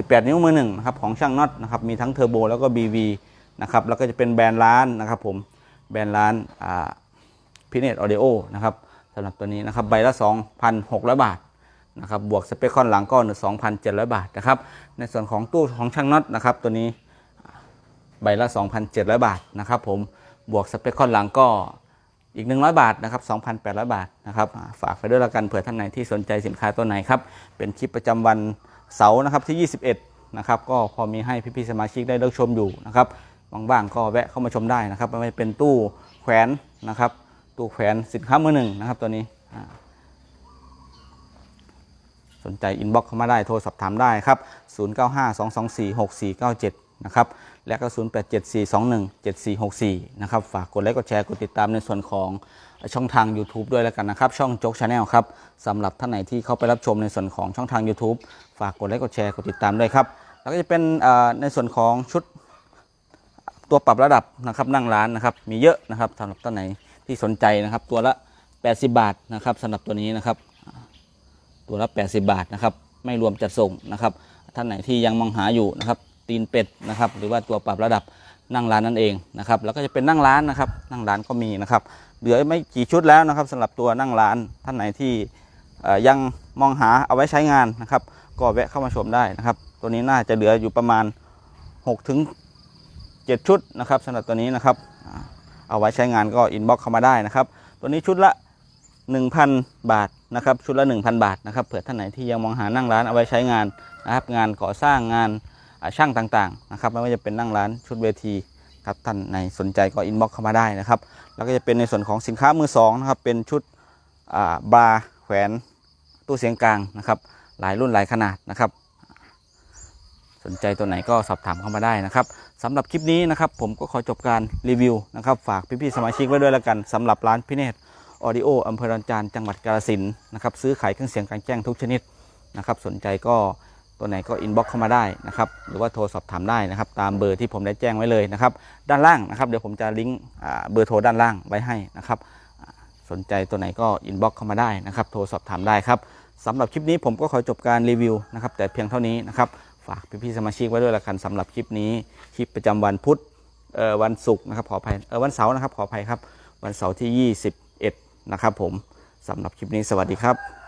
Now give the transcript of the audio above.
18 นิ้วมือหนึ่งนะครับของช่างน็อตนะครับมีทั้งเทอร์โบแล้วก็ BV นะครับแล้วก็จะเป็นแบรนด์ร้านนะครับผมแบรนด์ร้านพิเนตออเดโอนะครับสำหรับตัวนี้นะครับใบละ 2,600 บาทนะครับบวกสเปคคอนหลังก็2,700 บาทนะครับในส่วนของตู้ของช่างน็อตนะครับตัวนี้ใบละ 2,700 บาทนะครับผมบวกสเปคคอนหลังก็อีก 100 บาทนะครับ 2,800 บาทนะครับฝากไปด้วยละกันเผื่อท่านไหนที่สนใจสินค้าตัวไหนครับเป็นคลิปประจำวัน เสาร์นะครับที่ 21 นะครับ ก็พอมีให้พี่ๆสมาชิกได้เลือกชมอยู่นะครับว่างๆก็แวะเข้ามาชมได้นะครับไม่เป็นตู้แขวนนะครับ ตู้แขวนสินค้ามือหนึ่งนะครับตัวนี้สนใจอินบ็อกเข้ามาได้โทรสอบถามได้ครับ 0952246497 นะครับ และก็ 0874217464 นะครับ ฝากกดไลค์ กดแชร์ กดติดตามในส่วนของช่องทาง YouTube ด้วยแล้วกันนะครับ ช่องโจ๊กชาแนลครับสำหรับท่านไหนที่เข้าไปรับชมในส่วนของช่องทาง YouTube ฝากกดไลค์ กดแชร์ กดติดตามด้วยครับ แล้วก็จะเป็นในส่วนของชุดตัวปรับระดับนะครับนั่งร้านนะครับ มีเยอะนะครับสำหรับท่านไหนที่สนใจนะครับ ตัวละ 80 บาทนะครับสำหรับตัวนี้นะครับ ตัวละ 80 บาทนะครับ ไม่รวมจัดส่งนะครับ ท่านไหนที่ยังมองหาอยู่นะครับ ตีนเป็ดนะครับหรือว่าตัวปรับระดับนั่งร้านนั่นเองนะครับแล้วก็จะเป็นนั่งร้านนะครับนั่งร้านก็มีนะครับเหลือไม่กี่ชุดแล้วนะครับสำหรับตัวนั่งร้านท่านไหนที่ยังมองหาเอาไว้ใช้งานนะครับก็แวะเข้ามาชมได้นะครับ ตัวนี้น่าจะเหลืออยู่ประมาณ6ถึง7ชุดนะครับสำหรับตัวนี้นะครับเอาไว้ใช้งานก็อินบ็อกเข้ามาได้นะครับ ตัวนี้ชุดละ 1,000 บาทนะครับชุดละ 1,000 บาทนะครับเผื่อท่านไหนที่ยังมองหานั่งร้านเอาไว้ใช้งานนะครับงานก่อสร้างงาน ช่างต่างๆนะครับไม่ว่าจะเป็นนั่งร้านชุดเวทีครับท่านไหนสนใจก็อินบ็อกเข้ามาได้นะครับ แล้วก็จะเป็นในส่วนของสินค้ามือสองนะครับเป็นชุดบาร์แขวนตู้เสียงกลางนะครับ หลายรุ่นหลายขนาดนะครับ สนใจตัวไหนก็สอบถามเข้ามาได้นะครับสำหรับคลิปนี้นะครับผมก็ขอจบการรีวิวนะครับฝากพี่ๆสมาชิกไว้ด้วยแล้วกันสำหรับร้านพิเนตออดิโออำเภอดอนจานจังหวัดกาฬสินนะครับซื้อขายเครื่องเสียงกลางแจ้งทุกชนิดนะครับสนใจก็ ตัวไหนก็อินบ็อกเข้ามาได้นะครับ หรือว่าโทรสอบถามได้นะครับ ตามเบอร์ที่ผมได้แจ้งไว้เลยนะครับ ด้านล่างนะครับ เดี๋ยวผมจะลิงก์เบอร์โทรด้านล่างไว้ให้นะครับ สนใจตัวไหนก็อินบ็อกเข้ามาได้นะครับ โทรสอบถามได้ครับสำหรับคลิปนี้ผมก็ขอจบการรีวิวนะครับ แต่เพียงเท่านี้นะครับ ฝากพี่ๆสมาชิกไว้ด้วยละกันสำหรับคลิปนี้ คลิปประจำวันพุธเออวันศุกร์นะครับขออภัยเออวันเสาร์นะครับขออภัยครับ วันเสาร์ที่ 21 นะครับผมสำหรับคลิปนี้สวัสดีครับ